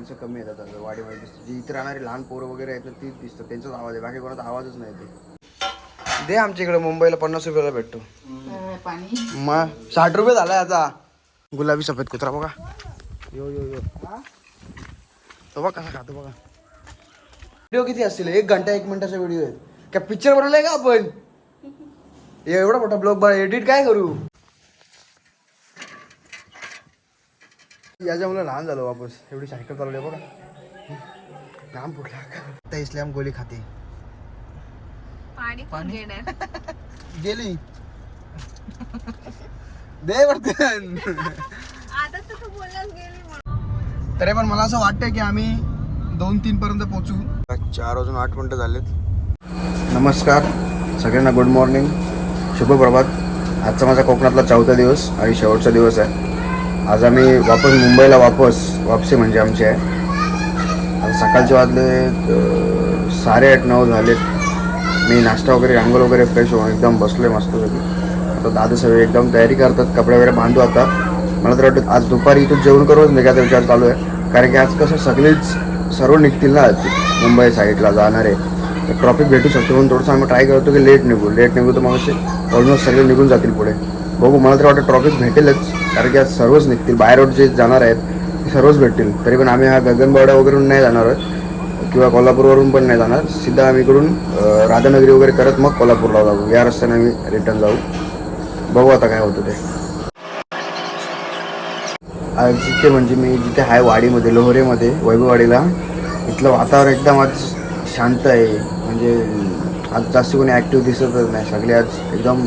माणसं कमी येतात आता वाडीमध्ये दिसतं जी इथे राहणारी लहान पोरं वगैरे आहेत ना तीच दिसतं त्यांचाच आवाज आहे. बाकी कोणाचा आवाजच नाही ते दे आमच्या इकडे मुंबईला पन्नास रुपयाला भेटतो. पाणी? मग साठ रुपये झालाय आता. गुलाबी सफेद कुत्रा बघा. यो यो यो. तो बघ कसा खातो बघा. व्हिडिओ किती असतील? एक घंटा एक मिनिटाचा व्हिडिओ आहे. काय पिक्चर बनवलाय का आपण? एवढा मोठा ब्लॉग बघा एडिट काय करू? याच्या मुलं लहान झालो वापस. एवढी सायकल चालवली बघा. लांब फुटला आता इस्लाम गोली खाते. पाणी कोण घेणार? गेली. दे वर्तन. आता तर तू बोललास गेली म्हणून. तरी पण मला असं वाटतंय की आम्ही दोन तीन पर्यंत पोहोचू. चार वाजून आठ मिनिटं झालेत. नमस्कार. सगळ्यांना गुड मॉर्निंग शुभ प्रभात आजचा माझा कोकणातला चौथा दिवस आणि शेवटचा दिवस आहे. आज आम्ही वापस मुंबईला वापस वापसी म्हणजे आमची. आहे आज सकाळचे वाजले अं, साडेआठ नऊ झालेत मी नाश्ता वगैरे रांगोल वगैरे फ्रेश होऊन एकदम बसलो आहे मस्तपैकी आता दादा सगळे एकदम तयारी करतात कपडे वगैरे बांधू आता. मला तर वाटतं आज दुपारी इथून जेवण करूच निघायचा विचार चालू आहे. कारण की आज कसं सगळेच सर्व निघतील ना आज. मुंबई साईडला जाणारे तर ट्रॉफिक भेटू शकतो म्हणून थोडंसं आम्ही ट्राय करतो की लेट निघू. लेट निघू तर मग असे ऑलमोस्ट सगळे निघून जातील पुढे. बघू मला तर वाटतं ट्रॉफिक भेटेलच. कारण की आज सर्वच निघतील बाय रोड जे जाणार आहेत ते सर्वच भेटतील. तरी पण आम्ही हा गगनबावडा वगैरे नाही जाणार आहोत. किंवा कोल्हापूरवरून पण नाही जाणार. सिद्धा आम्ही इकडून राधानगरी वगैरे करत मग कोल्हापूरला जाऊ. या रस्त्याने आम्ही रिटर्न जाऊ. बघू आता काय होतं ते. आज जिथे म्हणजे मी जिथे आहे वाडीमध्ये लोहरेमध्ये वैभववाडीला इथलं वातावरण एकदम आज शांत आहे. म्हणजे आज जास्त कोणी ॲक्टिव्ह दिसतच नाही. सगळे आज एकदम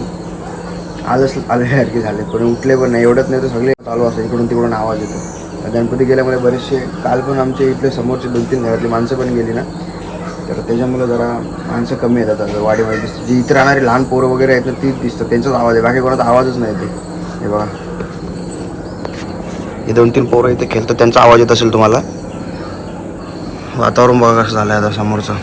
आजच आल्यासारखे झाले कोणी उठले पण नाही. एवढंच नाही तर सगळे चालू असतात इकडून तिकडून आवाज येतो. गणपती गेल्यामुळे बरेचसे काल पण आमचे इथले समोरचे दोन तीन घरातली माणसं पण गेली ना. तर त्याच्यामुळे जरा माणसं कमी येतात आता वाडीमध्ये दिसतं जी इथं राहणारी लहान पोरं वगैरे आहेत ना तीच दिसतं त्यांचाच आवाज आहे बाकी कोणाचा आवाजच नाही ते हे बघा. हे दोन तीन पोरं इथे खेळतात त्यांचा आवाज येत असेल तुम्हाला? वातावरण बघा कसं झालं आहे आता समोरचं.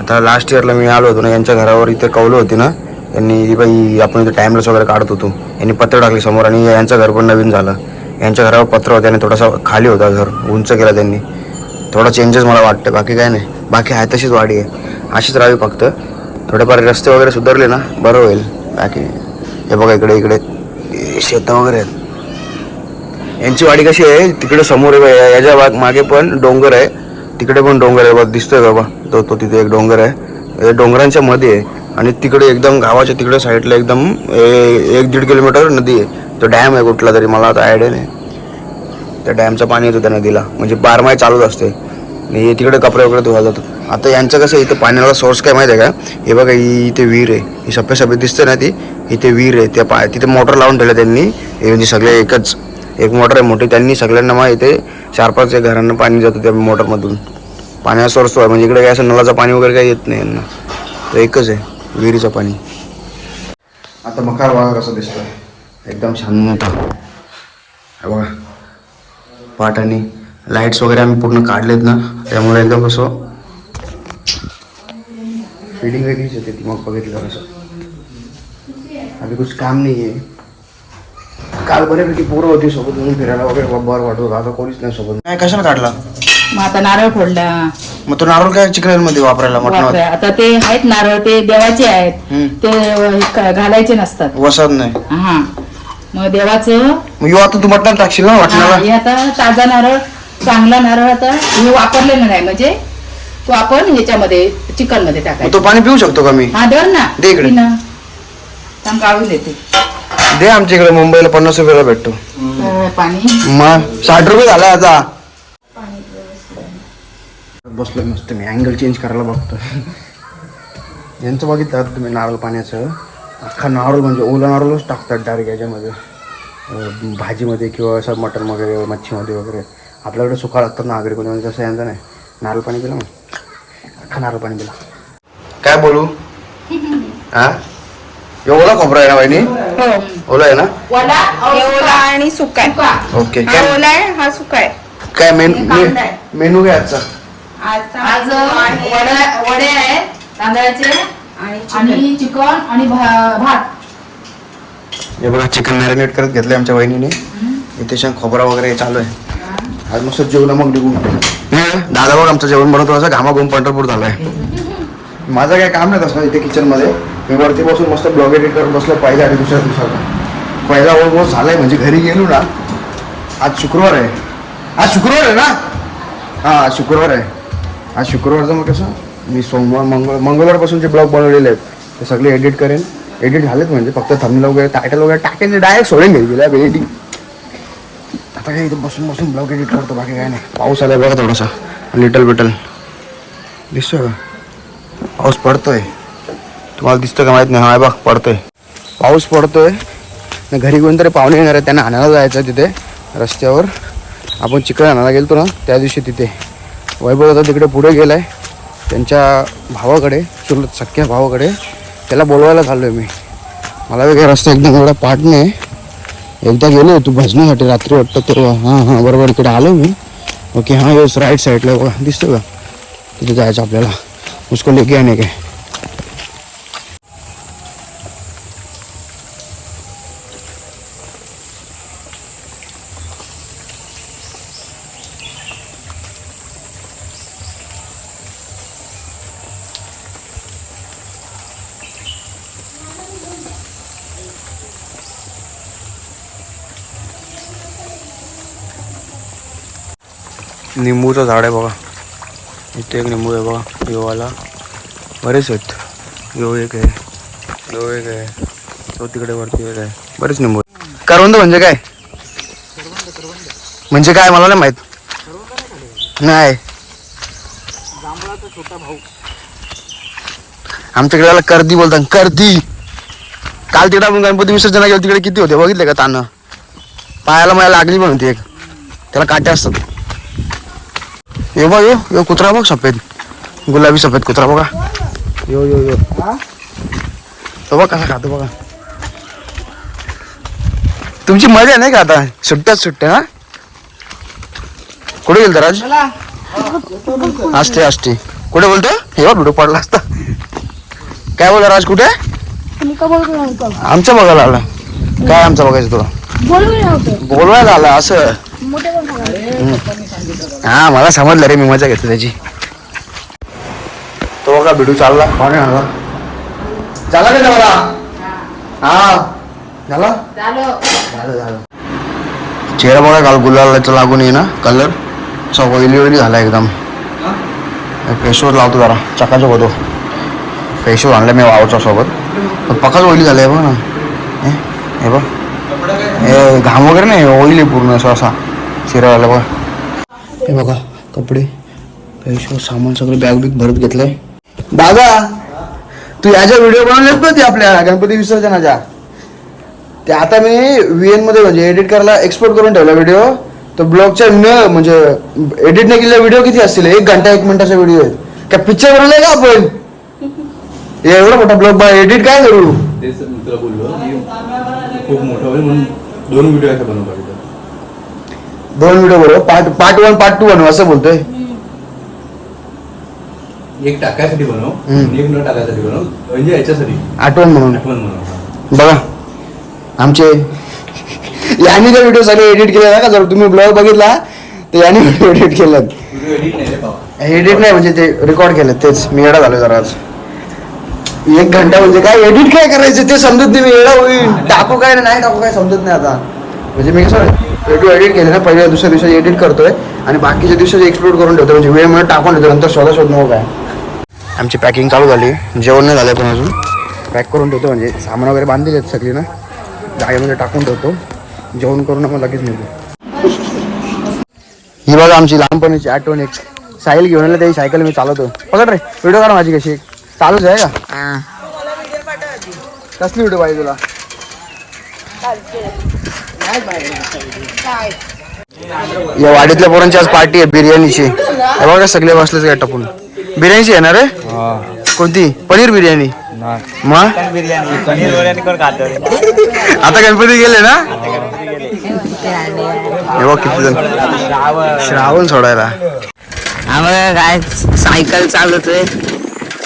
आता लास्ट इयरला मी आलो होतो ना यांच्या घरावर इथे कौलं होती ना. यांनी बाई आपण इथे टाइमलेस वगैरे काढत होतो यांनी पत्र टाकले समोर आणि यांचं घर पण नवीन झालं. यांच्या घरावर पत्र होतं आणि थोडासा खाली होता घर उंच केला त्यांनी. थोडा चेंजेस मला वाटतं बाकी काय नाही. बाकी आहे तशीच वाढी आहे. अशीच राहावी फक्त. थोडेफार रस्ते वगैरे सुधारले ना बरं होईल. बाकी हे बघा इकडे इकडे. शेतं वगैरे आहेत. यांची वाडी कशी आहे? तिकडे समोर आहे याच्या बाग मागे पण डोंगर आहे. तिकडे पण डोंगर आहे बघ दिसतोय बाबा तो तो तिथे एक डोंगर आहे. डोंगरांच्या मध्ये आहे. आणि तिकडे एकदम गावाच्या तिकडे साईडला एकदम ए- एक दीड किलोमीटर नदी आहे. तो डॅम आहे कुठला तरी मला आता आयडिया नाही. त्या डॅमचं पाणी येतं त्या नदीला. म्हणजे बारमाही चालूच असते. आणि तिकडे कपडे वगैरे धुवा जातात. आता यांचं कसं आहे, इथं पाण्याला सोर्स काय माहिती आहे का? हे बघा ही इथे विहीर आहे. ही सफेद सफेद दिसते ना ती? इथे विहीर आहे. त्या पा तिथे मोटर लावून ठेवलं त्यांनी. म्हणजे सगळे एकच एक मोटर आहे मोठी. त्यांनी सगळ्यांना मग इथे चार पाच एक घरांना पाणी जातं त्या मोटरमधून. पाण्याचा सोर्स आहे. म्हणजे इकडे काय असं नळाचं पाणी वगैरे काही येत नाही यांना. तर एकच आहे. विहिरीचं पाणी. आता मकार बघा कसं दिसतोय. एकदम शांत बघा. पाट आणि लाईट्स वगैरे आम्ही पूर्ण काढलेत ना त्यामुळे एकदम कसं फिलिंग वेगळीच येते ती. मग बघितलं कसं अभी कुछ काम नाही आहे काल बऱ्यापैकी पोरं होती सोबत म्हणून फिरायला वगैरे बरं वाटत होतं. आता कोणीच नाही सोबत. काय कशाला काढला? मग आता नारळ फोडला. मग तो नारळ काय चिकनमध्ये वापरायला वापरा. आता ते आहेत नारळ ते देवाचे आहेत. हम्म. ते क- घालायचे नसतात. वसत नाही. हा. मग देवाचं मग यो आता तू मटण टाकशील ना हा, वाटणाला? हे आता ताजा नारळ चांगला नारळ आता हे वापरलेलं नाही म्हणजे तो आपण ह्याच्यामध्ये चिकनमध्ये मग टाकायचा तो पाणी पिऊ शकतो का मी? हा दर ना. दे इकडे. पी ना. थांब गाळून देते दे आमच्या इकडे मुंबईला पन्नास रुपयाला भेटतो. पाणी. मग साठ रुपये झाला आता. बसलो मस्त. मी अँगल चेंज करायला बघतो यांचं बघितलं आता तुम्ही नारळ पाण्याचं. अख्खा नारळ म्हणजे ओला नारळच टाकतात डायरेक्ट याच्यामध्ये. भाजीमध्ये किंवा असं मटण वगैरे मच्छीमध्ये वगैरे. आपल्याकडे सुका लागतात ना आगरी कोणी तसं यांचं नाही. नारळ पाणी पिलं मग? अख्खा नारळ पाणी पिला. काय बोलू? हा? एवढा खोबरा आहे ना बहिणी ओला आहे ना? हे ओला आणि सुका. ओके. हा काय ओला आहे हा सुका आहे. काय मेन हे. मेनू काय आजचा. आज वडे आहेत तांदळाचे आणि चिकन. आणि भा- भात. हे बघा चिकन मॅरिनेट करत घेतलंय आमच्या वहिनीने. इथे शेंग खोबरा वगैरे चालू आहे. आज मस्त जेवण मग निघू हं, दादा बघ आमचं जेवण बनवतो असं घामा घेऊन पंढरपूर झालाय. माझं काय काम नाही तसं इथे किचनमध्ये मी वरती बसून मस्त ब्लॉग एडिट करत बसलो पहिल्या आणि दुसऱ्या दिवसाला. पहिला ऑलमोस्ट झालाय म्हणजे घरी गेलो ना आज शुक्रवार आहे. आज शुक्रवार आहे ना? हां आज शुक्रवार आहे. आज शुक्रवारचं मग कसं? मी सोमवार मंगळ मंगळवारपासून जे ब्लॉग बनवलेले आहेत. ते सगळे एडिट करेन. एडिट झालेत म्हणजे फक्त थंबनेल वगैरे टायटल वगैरे टाकेन डायरेक्ट सोडून घेईल गेला एडिटिंग आता काय इथं बसून बसून ब्लॉग एडिट करतो बाकी काय नाही. पाऊस आलाय बघा थोडासा. लिटल बिटल दिसतोय का? पाऊस पडतोय. तुम्हाला दिसतं का माहीत नाही. हा बघ पडतोय. पाऊस पडतोय. न घरी कोणतरी पाहुणे येणार आहे त्यांना आणायला जायचं तिथे रस्त्यावर. आपण चिकन आणायला गेलतो ना त्या दिवशी तिथे. वैभव आता तिकडे पुढे गेलाय. त्यांच्या भावाकडे चुलत सख्या भावाकडे. त्याला बोलवायला चाललोय मी. मला वेगळा रस्ता एकदम एवढा पाठ नाही. एकदा गेलो तू भजनासाठी रात्री वाटतं तर हां हां बरोबर इकडे आलो मी. ओके हां येस राईट साईडला बघा. दिसतो का? तिथे जायचं आपल्याला. उसको लेके आणि काय निंबूचं झाड आहे बघा. इथे एक निंबू आहे बघा योवाला. बरेच आहेत. यो एक आहे. यो एक आहे. तो तिकडे वरती एक आहे. बरेच निंबू करवंद म्हणजे काय? म्हणजे काय मला नाही माहीत. नाही. आमच्याकडे कर्दी बोलतात. कर्दी. काल तिकडे आपण गणपती विसर्जना गेलो तिकडे किती होते? बघितले का तानं? पायाला मला लागली पण होती एक. त्याला काटे असतात. यो बा यो यो कुत्रा बघ सफेद। गुलाबी सफेद कुत्रा बघा यो यो यो। तो बघ कसा खातो बघा तुमची मजा नाही का आता सुट्ट्याच सुट्ट्या हा? कुठे गेलता राज? असते असते कुठे बोलतो? हे बघ व्हिडिओ पडला असता। काय बोलता राज कुठे? आमचं बघायला आला. काय आमचं बघायचं तुला? बोलवायला आला असं. हा मला समजलं रे मी मजा घेतो त्याची. तो का बिडू चालला. पाणी आला झाला का मला हा. झाला? झालं. झालं चेहरा बघा काल गुलालाचं लागून ये ना कलर असा ऑइली ऑइली झाला एकदम फेसवॉश लावतो जरा चकाचक होतो. फेसवॉश आणला मी वावरच्या सोबत. पकाच ऑइली झालं आहे बघ ना. हे बघ. हे घाम वगैरे नाही ऑइली पूर्ण असं असा. चेहऱ्याला बघा. हे बघा कपडे फेसवॉश सामान सगळं बॅग बिग भरत घेतलंय. दादा तू याच्या व्हिडिओ बनवलेस ना ते आपल्या गणपती विसर्जनाच्या ते आता मी व्ही एनमध्ये म्हणजे एडिट करायला एक्सपोर्ट करून ठेवला व्हिडिओ तर ब्लॉगच्या न म्हणजे एडिट नाही केलेला व्हिडिओ किती असतील? एक घंटा एक मिनिटाचा व्हिडिओ आहे. काय पिक्चर बनवलाय का आपण? हे एवढा मोठा ब्लॉग एडिट काय करू? तुला बोललो खूप मोठा होईल म्हणून दोन व्हिडिओ दोन व्हिडिओ बरोबर. Part part one part two बनव असं बोलतोय. एक टाकायसाठी बनव हम्म. एक न टाकायसाठी बनव. म्हणजे याच्यासाठी. आठवण म्हणून. आठवण बघा. आमचे यांनी जर व्हिडिओ सगळे एडिट केले ना का जर तुम्ही ब्लॉग बघितला तर यांनी व्हिडिओ एडिट केलं व्हिडिओ एडिट नाही रे बाबा. एडिट नाही म्हणजे ते रेकॉर्ड केलं. तेच मी येडा झालो जरा आज. एक घंटा म्हणजे काय? एडिट काय करायचं? ते समजत नाही मी येडा होईल. टाकू काय नाही टाकू काय समजत नाही आता. म्हणजे मी कसं व्हिडिओ एडिट केले ना पहिल्या दुसऱ्या दिवशी एडिट करतोय. आणि बाकीच्या दिवशी एक्सप्लोर करून ठेवतो म्हणजे वेळ मिळत टाकून ठेवतो नंतर शोधा शोध नको काय आमची पॅकिंग चालू झाली. जेवण नाही झालं पण अजून. पॅक करून ठेवतो म्हणजे सामान वगैरे बांधलेले आहेत सगळी ना. जागेमध्ये टाकून ठेवतो. जेवण करून मग लगेच निघू ही बघा आमची लहानपणीची आठवण एक. सायकल घेऊन आलं त्याची सायकल मी चालवतो. पकड रे व्हिडिओ काढ माझी कशी चालूच आहे का? कसली व्हिडिओ पाहिजे तुला? या वाडीतल्या पोरांची आज पार्टी आहे बिर्याणीची. हे बघा सगळे बसलेच काय टपून. बिर्याणीची येणार आहे? कोणती? पनीर बिर्याणी? मग आता गणपती गेले ना? हे बघ किती जण. श्रावण सोडायला. आम्हाला काय सायकल चालवतोय.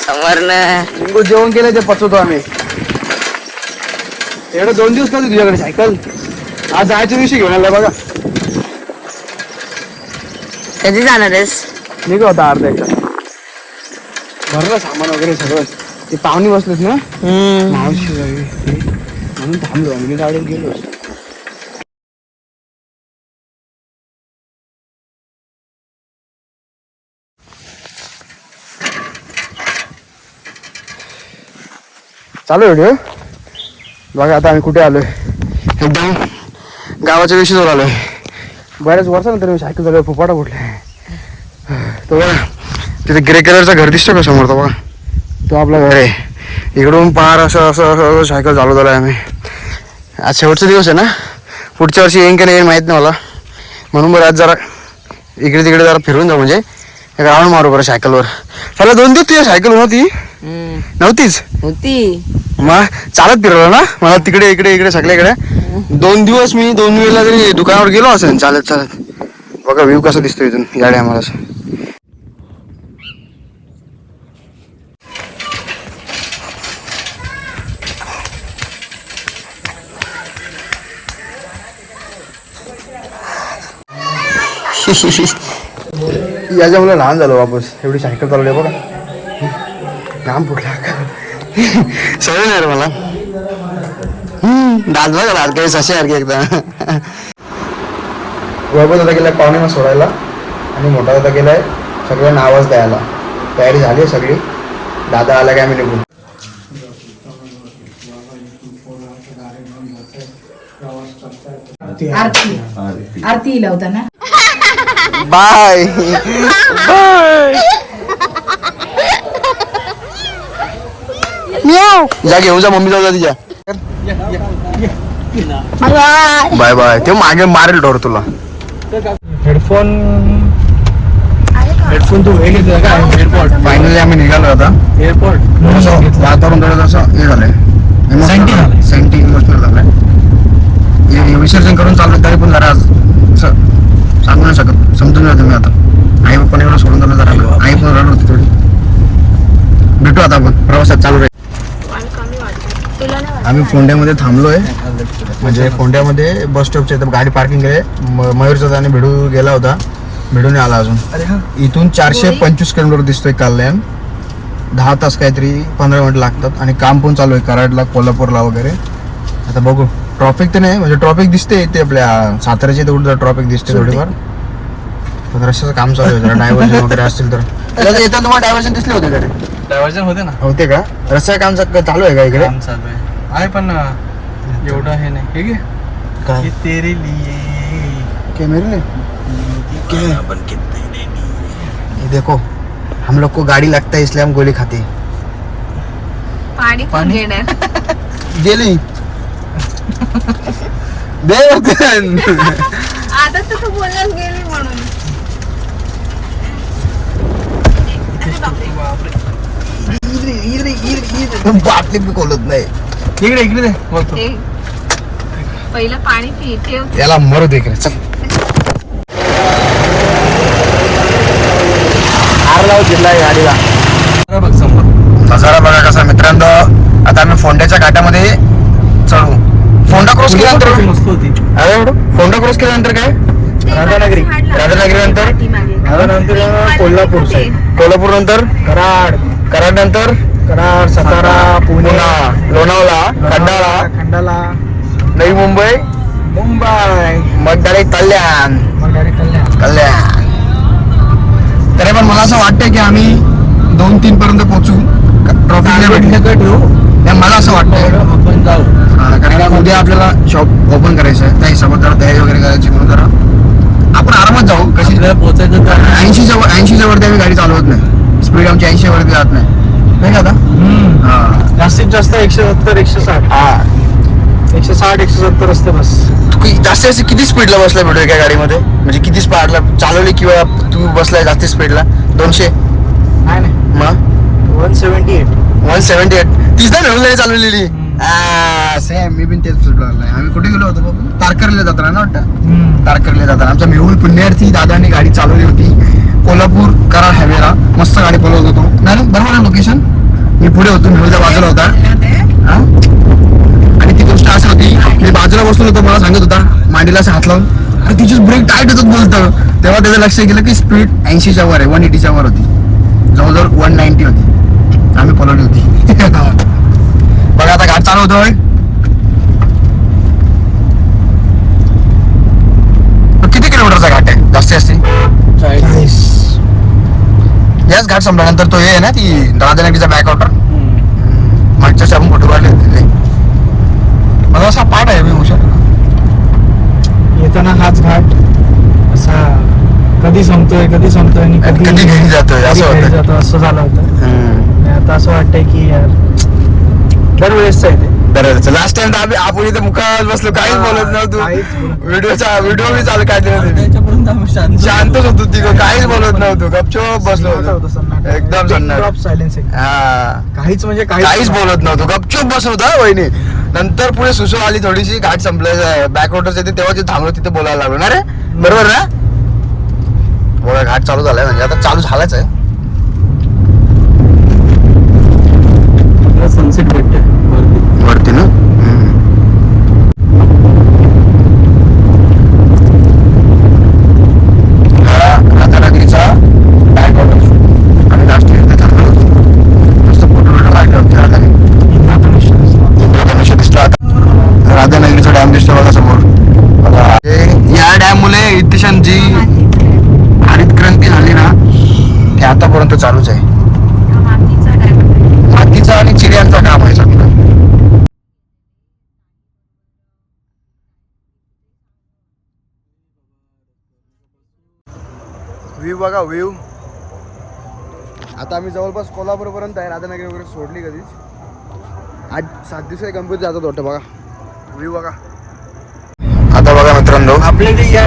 समोरनं जेवण केलं ते पचवतो आम्ही. एवढं दोन दिवस का तुझ्याकडे सायकल? आज जायच्या दिवशी घेऊन आला बघा. कधी जाणार आहेस? निघू होता अर्धा एक तास भरलं सामान वगैरे सगळं. ते पाहुणे बसलेत ना. मावशी वगैरे. म्हणून थांबलो. आम्ही मी गाडीत गेलो. चालू व्हिडिओ बघा आता आम्ही कुठे आलोय. एकदम गावाच्या विषयीवर आलोय. बऱ्याच वर्षानंतर मी सायकल चालू फुपाटा फुटलाय तो बघा तिथे ग्रे कलरचं घर दिसतो का समोर तो बघा? तो आपला घर आहे. इकडून पार असं असं असं असं सायकल चालू झालं आम्ही. आज शेवटचा दिवस आहे ना? पुढच्या वर्षी येईन का नाही येईन माहीत नाही मला. म्हणून बरं आज जरा इकडे तिकडे जरा फिरून जाऊ म्हणजे. एक राऊंड मारू बरं सायकलवर. त्याला दोन दिवस तुझ्या सायकल नव्हती हम्म. नव्हतीच? होती. मग चालत फिरवलं ना? मला तिकडे इकडे इकडे सगळ्याकडे दोन दिवस मी दोन वेळेला तरी दुकानावर गेलो असेल चालत चालत. बघा व्ह्यू कसा दिसतो इथून गाडी आम्हाला असं. याच्यामुळे लहान झालो वापस. एवढी सायकल चालवली बघा. काम फुटला नाही रे मला. हम्म, दात बघा दात काही ससे सारखे एकदा वैभव दादा गेलाय पाहुणे मग सोडायला आणि मोठा दादा गेलाय सगळ्यांना आवाज द्यायला. तयारी झाली आहे सगळी. दादा आला काय आम्ही निघू आरती. आरती. लावता ना बाय. जा घेऊन जा मम्मी जाऊ तिच्या. Bye bye. ते मागे मारेल डोर तुला. हेडफोन हेडफोन तू हे घेतला का? एअरपोर्ट. फायनली आम्ही निघालो आता. एअरपोर्ट. वातावरण थोडं असं हे झालंय. सेंटी इमोशनल झालंय. विसर्जन करून चाललो तरी पण जरा सांगू नाही शकत. समजून जातो मी आता. आई पण एवढं सोडून झालं जरा. आई पण रडत होती थोडी. भेटू आता आपण. प्रवासात चालू राहील. आम्ही फोंड्यामध्ये थांबलोय. म्हणजे फोंड्यामध्ये बस स्टॉपच्या इथं गाडी पार्किंग केली. म- मयूरचा आणि भिडू गेला होता. भिडून आला अजून. इथून चारशे पंचवीस किलोमीटर दिसतोय कल्याण दहा तास काहीतरी पंधरा मिनिट लागतात आणि काम पण चालू आहे कराडला कोल्हापूरला वगैरे. आता बघू. ट्रॉफिक तर नाही म्हणजे ट्रॉफिक दिसते ते आपल्या साताऱ्याच्या तेवढं ट्रॉफिक दिसते थोडीफार. पण रस्त्याचं काम चालू आहे जरा डायव्हर्जन वगैरे असतील तर. येताना तुम्हाला डायव्हर्जन दिसले होते? डायव्हर्जन होते ना. होते का? रस्त्या काम चालू आहे का इकडे? काम चालू आहे आहे पण अं, एवढं हे नाही हे? घे काय हे तेरे लिए। कैमरे ने क्या? ये देखो हम लोग को गाड़ी लगता है इसलिए हम गोली खाते हैं। पाणी पण घेणार गेली दे बटन. आता तर तू बोललास गेली म्हणून बाटली बी खोलत नाही। इकडे इकडे दे बघतो ते पहिलं पाणी पी ठेव. याला मरू दे इकडे चल. हार लावत घेतलाय गाडीला. जरा बघ समोर. नजारा बघा कसा मित्रांनो. आता आम्ही फोंड्याच्या घाटामध्ये चढू. फोंडा क्रॉस केल्यानंतर किती मस्त होती. अरे एवढं? फोंडा क्रॉस केल्यानंतर काय? राधानगरी. राधानगरी. नंतर त्यानंतर कोल्हापूर साईड कोल्हापूर नंतर कराड कराड. नंतर कराड सातारा पुणे लोणावळा खंडाळा खंडाला नवी मुंबई मुंबई. मग डायरेक्ट कल्याण कल्याण. कल्याण. तरी पण मला असं वाटतं की आम्ही दोन तीन पर्यंत पोहोचू. ट्रॉफिक नाही मला असं वाटतं आपण जाऊ. कारण की उद्या आपल्याला शॉप ओपन करायचं आहे त्या हिशोबात जरा तयारी वगैरे करायची म्हणून जरा. आपण आरामात जाऊ. कशी पोहोचायचं तर ऐंशीच्या वर ऐंशीच्या वरती आम्ही गाडी चालवत नाही. स्पीड आमची ऐंशी वरती जात नाही. नाही का आता? जास्तीत जास्त एकशे सत्तर एकशे साठ. हा. एकशे साठ एकशे सत्तर असते बस. तू कि- जास्तीत जास्त किती स्पीडला बसलाय भेटू एका गाडीमध्ये? म्हणजे किती स्पीडला चालवली किंवा तू बसलाय जास्ती स्पीडला दोनशे? नाही नाही. मग? One seventy eight one seventy eight तीच ना मिळून चालवलेली. सेम मी पण तेच लागलाय आम्ही कुठे गेलो होतो बाबू? तारकर्लीला जाताना ना वाटतं? तारकर्लीला जाताना. आमचा मेहुल पुण्यार्थी दादांनी गाडी चालवली होती. कोल्हापूर कराड हायवेला. मस्त गाडी पळवत होतो. नाही बरोबर आहे लोकेशन मी पुढे होतो मेहुलच्या बाजूला होता? आणि ती गोष्ट अशी होती मी बाजूला बसलो होतो मला सांगत होता मांडीला असं हात लावून. अरे तिचेच ब्रेक टाईट होतात बोलतं. तेव्हा त्याचं लक्ष गेलं की स्पीड ऐंशीच्या वर आहे वन एटीच्या वर होती. जवळजवळ वन नाईन्टी होती. आम्ही पलवली होती. बघा आता घाट चालू होतोय. किती किलोमीटरचा घाट आहे? जास्ती जास्ती? चाळीस. याच घाट संपल्यानंतर तो हे आहे ना ती राधानगरीचा बॅक वॉटर मागच्या आपण फोटो काढले होते ते. मला असा पाठ आहे मी हुशार येताना हाच घाट असा कधी संपतोय कधी संपतोय आणि कधी घरी जातोय, असं असं झालं होतं. आता असं वाटतंय की यार दरवेळेस आहे ते. बरं लास्ट टाइम आम्ही आपण इथे मुखात बसलो काहीच बोलत नव्हतो. काहीच बोलत व्हिडिओचा व्हिडिओ मी चालू काढले होते. शांतच होतो तिघं काहीच बोलत नव्हतो. गपचूप बसलो सन्नाटा होता, होतो. सन्नाटा. एकदम Pin सन्नाट drop silence एकदम. हा. काहीच म्हणजे काहीच बोलत नव्हतो. गपचूप बसत होता वहिनी. नंतर पुढे सुसू आली थोडीशी घाट संपलं बॅकवॉटर्स येते तेव्हा जे थांबलो तिथे बोलायला लागलो. ना रे बरोबर ना? बघा घाट चालू झालाय म्हणजे. आता चालू झालाच आहे सनसेट भेटते वरती वरती ना हा राधानगरीचा बॅकवॉटर आणि राष्ट्रीय इथे थांबलो होतो मस्त फोटो बिटो काढले होते राधानगरी इंद्रधनुष्य दिसला आता राधानगरीचा डॅम दिसतो बघा समोर बघा हे- या डॅम मुळे इतिशान जी हरित क्रांती झाली ना ते आतापर्यंत चालूच आहे मातीचा डॅम मातीचा आणि चिड्यांचा काम आहे सगळं व्ह्यू बघा व्ह्यू. आता आम्ही जवळपास कोल्हापूरपर्यंत आहे राधानगरी वगैरे सोडली कधीच. आठ सात दिवस कंप्लीट जातात वाटतं बघा. व्ह्यू बघा. आता बघा मित्रांनो आपल्याकडे या.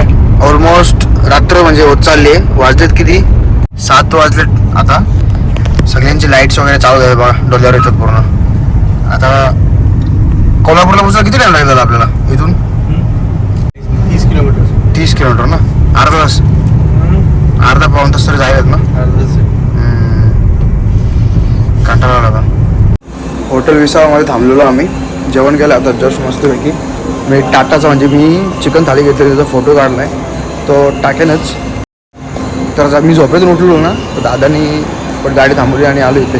ऑलमोस्ट रात्र म्हणजे होत चालली आहे. वाजलेत किती? सात वाजलेत आता. सगळ्यांची लाईट्स वगैरे चालू आहे बघा डोल्यावर येतात पूर्ण. आता कोल्हापूरला पोहोचायला किती टाइम लागला आपल्याला? इथून? तीस किलोमीटर. तीस किलोमीटर ना? अर्धा तास. अर्धा पाऊन तास तरी जायलाच ना? हम्म. कंटाळा आला आता. हॉटेल विसावामध्ये थांबलेलो आम्ही. जेवण केलं आता जस्ट मस्तपैकी. मी टाटाचा म्हणजे मी चिकन थाळी घेतली त्याचा फोटो काढला आहे तो टाकेनच तर मी झोपेतून उठलो ना तर दादानी पण गाडी थांबवली आणि आलो इथे.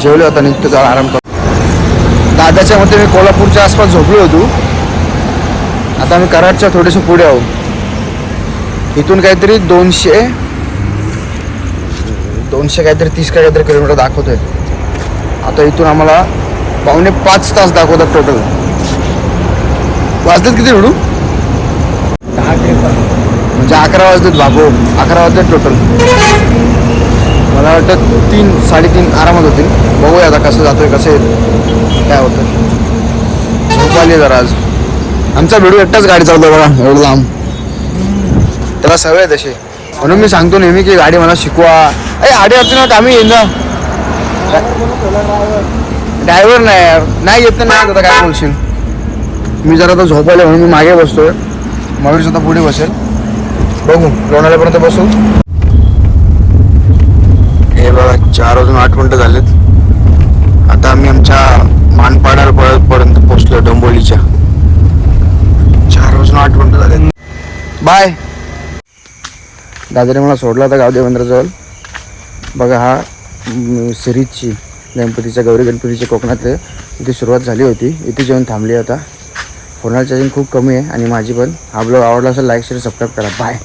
जेवले होता निघतो जरा आराम करतो दादाच्या मते मी कोल्हापूरच्या आसपास झोपलो होतो. आता आम्ही कराडच्या थोडेसे पुढे आहो इथून काहीतरी दोनशे दोनशे काहीतरी तीस का काहीतरी किलोमीटर दाखवतोय. आता इथून आम्हाला पावणे पाच तास दाखवतात टोटल वाजतात किती रुडू दहा म्हणजे अकरा वाजतात बाबू. अकरा वाजतात टोटल मला वाटतं तीन साडेतीन आरामात होतील. बघूया आता कसं जातोय कसं येत काय होतं झोप आली जरा आज. आमचा व्हिडिओ एकटाच गाडी चालतो बघा एवढं लांब. त्याला सवय तसे तशी. म्हणून मी सांगतो नेहमी की गाडी मला शिकवा. अरे आडे अडचण आम्ही येईन ना. ड्रायव्हर नाही यार. नाही येत नाही आता काय बोलशील. मी जरा आता झोपायला म्हणून मी मागे बसतोय. मयूर सुद्धा पुढे बसेल. बघू लोणाल्यापर्यंत बसू. हे बघा चार वाजून आठ मिनटं झालेत. आता आम्ही आमच्या मानपाडार पर्यंत पोहोचलो डोंबोलीच्या चार वाजून आठ मिनटं झालेत. बाय. दादाने मला सोडला होता गाव देवेंद्रजवळ बघा हा सिरीजची गणपतीच्या गौरी गणपतीच्या कोकणातले इथे सुरुवात झाली होती. इथे जेवण थांबली आता. फोनाला चार्जिंग खूप कमी आहे आणि माझी पण. हा ब्लॉग आवडला असेल लाईक शेअर सबस्क्राईब करा. बाय